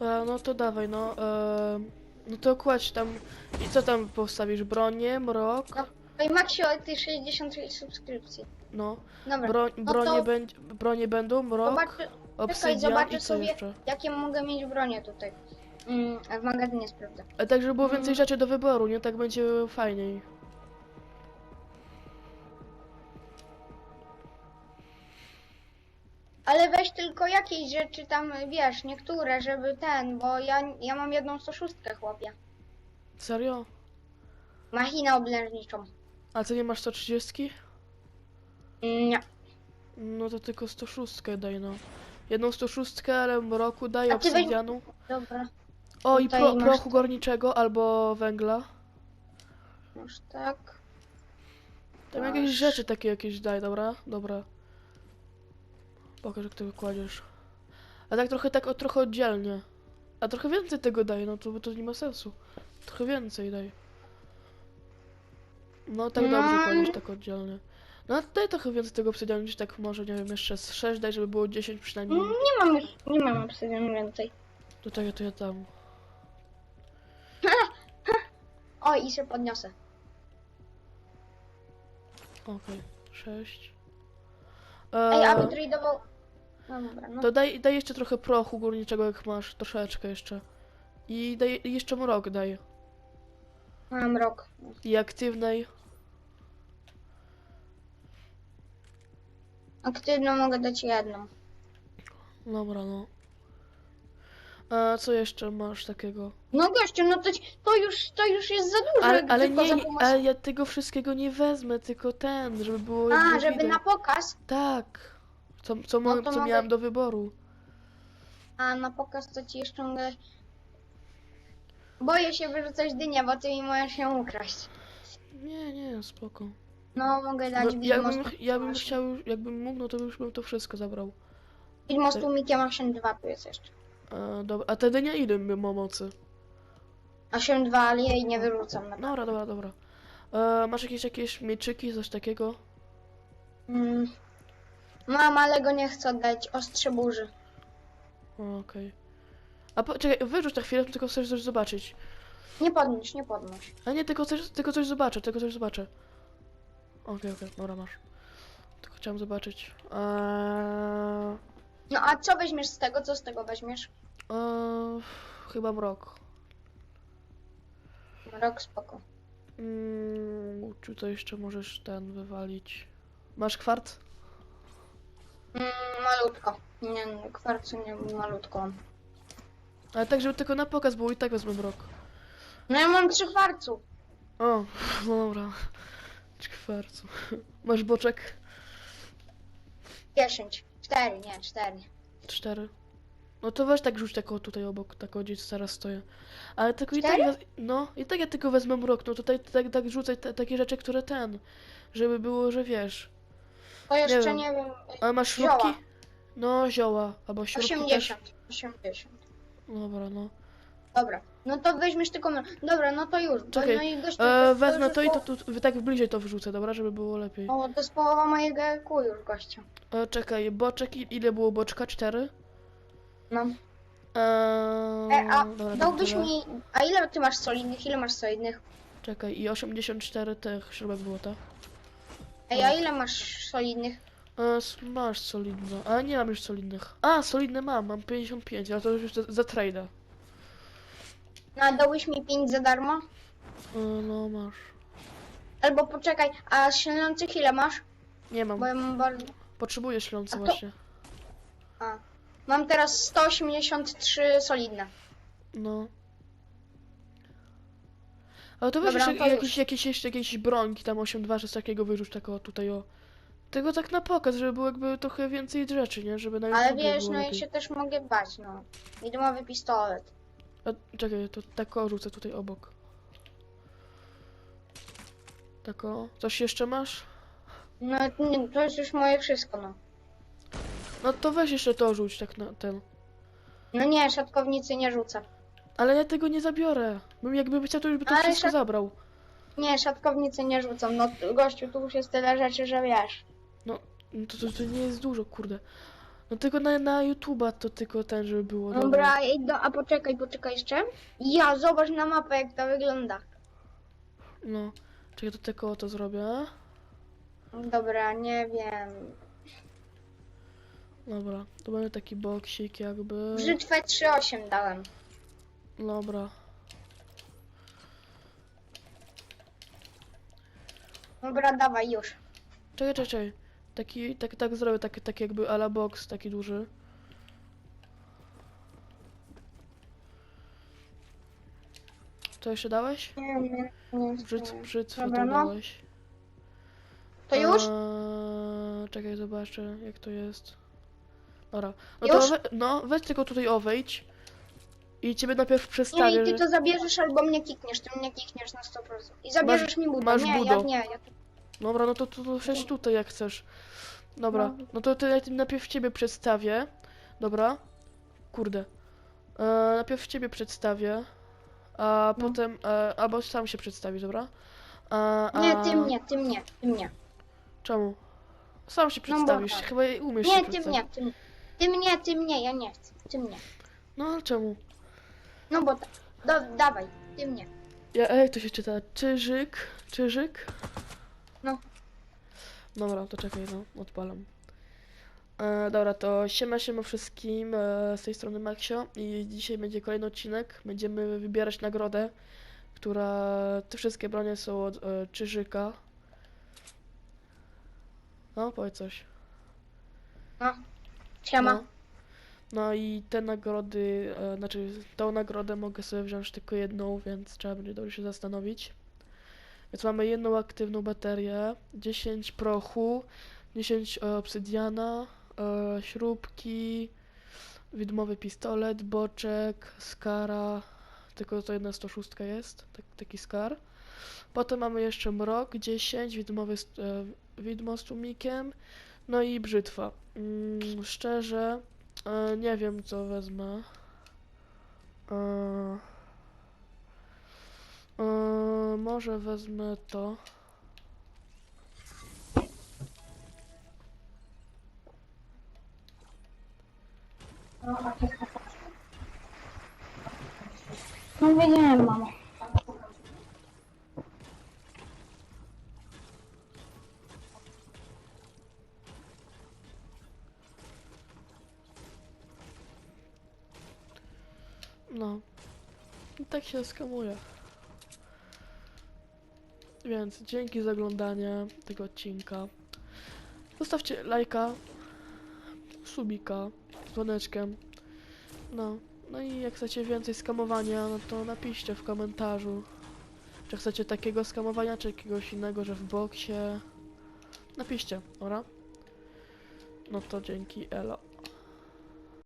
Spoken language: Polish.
E, no to dawaj, no. E, no to kładź tam. I co tam postawisz? Bronię, mrok? No. No i Maxio, ty 66 subskrypcji. No. Dobra, Broń, no bronie, to będzie, bronie będą, mrok, zobaczy, obsydian zobaczę i co sobie- jeszcze? jakie mogę mieć bronie tutaj. Mm, w magazynie sprawdzę. A tak, żeby było więcej Mm. rzeczy do wyboru, nie? Tak będzie fajniej. Ale weź tylko jakieś rzeczy tam, wiesz, niektóre, żeby ten, bo ja, ja mam jedną 106 chłopie. Serio? Machinę oblężniczą. A ty nie masz 130? Mm, Nie. No to tylko 106 daj, no. Jedną 106, ale mroku daj, A ty weź- obsydianu. Dobra, O, i tutaj pro, masz prochu to. gorniczego albo węgla. już tak. Tam Masz. jakieś rzeczy takie jakieś daj, dobra? Dobra. Pokaż jak to kładziesz. A tak trochę tak o, trochę oddzielnie. A trochę więcej tego daj, no to, bo to nie ma sensu. Trochę więcej daj. No tak dobrze No. kładziesz tak oddzielnie. No daj trochę więcej tego obsydianu niż tak może, nie wiem, jeszcze z 6 daj, żeby było 10 przynajmniej. Mm, Nie mam już, nie mam obsydianu więcej. To tak to ja dam. O, i się podniosę. Okej, 6. Ej, a wytradował... No dobra, no. To daj, daj jeszcze trochę prochu górniczego jak masz, troszeczkę jeszcze. I daj jeszcze mrok daj. Mam rok. I aktywnej. Aktywną mogę dać jedną. Dobra, no. A co jeszcze masz takiego? No gościu, no to, to już, to już jest za dużo. Ale, ale nie, pomoc- ale ja tego wszystkiego nie wezmę, tylko ten, żeby było A, żeby widać. na pokaz. Tak. Co, co, No to co mogę- miałam do wyboru. A na pokaz to ci jeszcze mogę... Boję się wyrzucać dynię, bo ty mi możesz ją ukraść. Nie, nie, spoko. No, mogę No, dać ja widmo bym, z ja bym chciał, jakbym mógł, no to już bym to wszystko zabrał. Widmo z tłumikiem 8.2 tu jest jeszcze. A, dobra. A te dynia ile ma mocy? 8.2, ale jej nie wyrzucam. Na... Dobra, dobra, dobra. E, masz jakieś jakieś mieczyki, coś takiego? Mm. Mam, ale go nie chcę oddać. Ostrze burzy. Okej. A po, czekaj, wyrzuć na chwilę, tylko chcesz coś zobaczyć. Nie podnieś, nie podnoś. A nie, tylko coś, tylko coś zobaczę, tylko coś zobaczę. Okej, okej, dobra, masz. Tylko chciałem zobaczyć. Eee, No a co weźmiesz z tego? Co z tego weźmiesz? eee, chyba mrok. Rok spoko. Mm, czy to jeszcze możesz ten wywalić? Masz kwart? Mm, malutko. Nie, nie, kwarcu nie, malutko. Ale tak, żeby tylko na pokaz było i tak wezmę mrok. No ja mam trzy kwarcu. O, no dobra. Czy kwarcu. Masz boczek? 10. Cztery, nie, cztery. Cztery. No to weź tak rzuć tak o tutaj obok, tak o gdzieś teraz stoję. Ale tylko i tak, no i tak ja tylko wezmę mrok, no tutaj tak, tak rzucaj te, takie rzeczy, które ten, żeby było, że wiesz. To jeszcze nie wiem. A masz Zioła. śrubki? No, zioła, albo śrubki też. 80. 80. Dobra, no. Dobra. No to weźmiesz tylko. Dobra, no to już. Bo, Czekaj, no i gościu, E, to wezmę już to i jest to tu, tak bliżej to wrzucę, dobra, żeby było lepiej. O, to jest połowa mojego EQ już, gościu. E, czekaj, boczek, i- ile było boczka? Cztery? No. Eee, E, a dobra, dałbyś mi. A ile ty masz solidnych? Ile masz solidnych? Czekaj, i 84 tych śrubek było, tak? Ej, a ile masz solidnych? S- masz solidne. A nie mam już solidnych. A, solidne mam, mam 55, ale to już za, za trade'a. No, a dałbyś mi 5 za darmo? E, no masz. Albo poczekaj, a ślęcych ile masz? Nie mam. Bo ja mam bardzo. Potrzebuję ślący A to- właśnie. A. Mam teraz 183 solidne. No. Ale to weź Dobra, jeszcze to jakieś, jakieś, jeszcze jakieś brońki, tam 8.2 czy takiego wyrzuć tak o tutaj o. Tego tak na pokaz, żeby było jakby trochę więcej rzeczy, nie? Żeby na Ale YouTubie wiesz, było no ja lepiej. się też mogę bać, no. Widmowy pistolet. A, czekaj, to tak o rzucę tutaj obok. Tak o. Coś jeszcze masz? No nie, to jest już moje wszystko, no. No to weź jeszcze to rzuć tak na ten. No nie, szatkownicy nie rzucę. Ale ja tego nie zabiorę. Bym jakby chciał, to już by to Ale wszystko szat- zabrał. Nie, szatkownicy nie rzucam. No gościu, tu już jest tyle rzeczy, że wiesz. No to, to, to nie jest dużo, kurde. No tylko na, na YouTube'a to tylko ten, żeby było. Dobra, ej, do, a poczekaj, poczekaj jeszcze. Ja, zobacz na mapę, jak to wygląda. No. Czekaj, to tylko to zrobię. Dobra, nie wiem. Dobra, to będzie taki boksik jakby. Brzytwę 3.8 dałem. Dobra. Dobra, dawaj już. Czekaj, czekaj, czekaj. Taki, tak, tak zrobię, taki, taki jakby ala box, taki duży. Co jeszcze dałeś? Nie, nie, nie. Brzyt, nie. brzytwę Dobra, to no. dałeś. To już? Eee, czekaj, zobaczę jak to jest. Dobra. No Już? to we, no, weź tylko tutaj owejdź. I ciebie najpierw Nie, przedstawię. i ty to zabierzesz albo mnie kikniesz, ty mnie kikniesz na 100%. I zabierzesz mi budę. masz nie, budo. ja nie, ja Dobra, no to, to, to siedź tutaj jak chcesz. Dobra, No. no to, ja ty- najpierw ciebie przedstawię. Dobra. Kurde. E, najpierw ciebie przedstawię. A No. potem. E, albo sam się przedstawisz, dobra? A, a... Nie, ty mnie, ty mnie, ty mnie. Czemu? Sam się No przedstawisz, tak. chyba umiesz się Nie, ty przedstawić. mnie, ty mnie. Ty mnie, ty mnie, ja nie chcę. Ty mnie. No ale czemu? No bo tak. Do, dawaj, ty mnie. Ja, a jak to się czyta? Czyżyk? Czyżyk? No. Dobra, to czekaj, no, odpalam. E, dobra, to siema, siema wszystkim, e, z tej strony Maxio i dzisiaj będzie kolejny odcinek. Będziemy wybierać nagrodę, która, te wszystkie bronie są od e, Czyżyka. No, powiedz coś. Siema. No. No i te nagrody, e, znaczy tą nagrodę mogę sobie wziąć tylko jedną, więc trzeba będzie dobrze się zastanowić. Więc mamy jedną aktywną baterię, 10 prochu, 10 e, obsydiana, e, śrubki, widmowy pistolet, boczek, skara, tylko to jedna 106 jest, tak, taki skar. Potem mamy jeszcze mrok, 10, widmowy, widmo z tłumikiem, no i brzytwa. Mm, szczerze, e, nie wiem co wezmę. E, e, może wezmę to. No wiedziałem, mamo. No. I tak się skamuje. Więc dzięki za oglądanie tego odcinka. Zostawcie lajka, subika, dzwoneczkiem. No. No i jak chcecie więcej skamowania, no to napiszcie w komentarzu. Czy chcecie takiego skamowania, czy jakiegoś innego, że w boksie. Napiszcie, dobra? No to dzięki, elo.